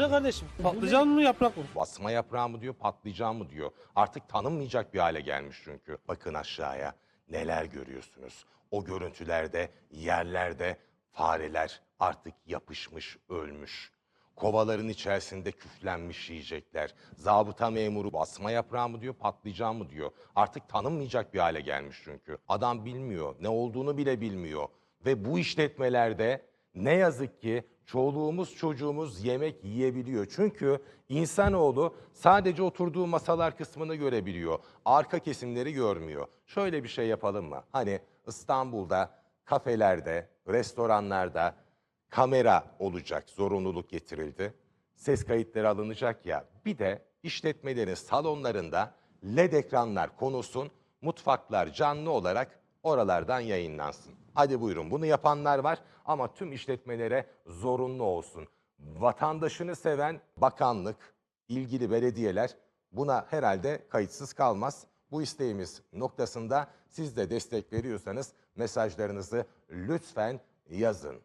Ne kardeşim? Patlıcan mı yaprak mı? Basma yaprağı mı diyor, patlayacağım mı diyor. Artık tanınmayacak bir hale gelmiş çünkü. Bakın aşağıya neler görüyorsunuz. O görüntülerde, yerlerde fareler artık yapışmış, ölmüş. Kovaların içerisinde küflenmiş yiyecekler. Zabıta memuru basma yaprağı mı diyor, patlayacağım mı diyor. Artık tanınmayacak bir hale gelmiş çünkü. Adam bilmiyor, ne olduğunu bile bilmiyor. Ve bu işletmelerde ne yazık ki çoluğumuz çocuğumuz yemek yiyebiliyor. Çünkü insanoğlu sadece oturduğu masalar kısmını görebiliyor. Arka kesimleri görmüyor. Şöyle bir şey yapalım mı? Hani İstanbul'da kafelerde, restoranlarda kamera olacak, zorunluluk getirildi. Ses kayıtları alınacak ya. Bir de işletmelerin salonlarında LED ekranlar konulsun, mutfaklar canlı olarak oralardan yayınlansın. Hadi buyurun bunu yapanlar var ama tüm işletmelere zorunlu olsun. Vatandaşını seven bakanlık, ilgili belediyeler buna herhalde kayıtsız kalmaz. Bu isteğimiz noktasında siz de destek veriyorsanız mesajlarınızı lütfen yazın.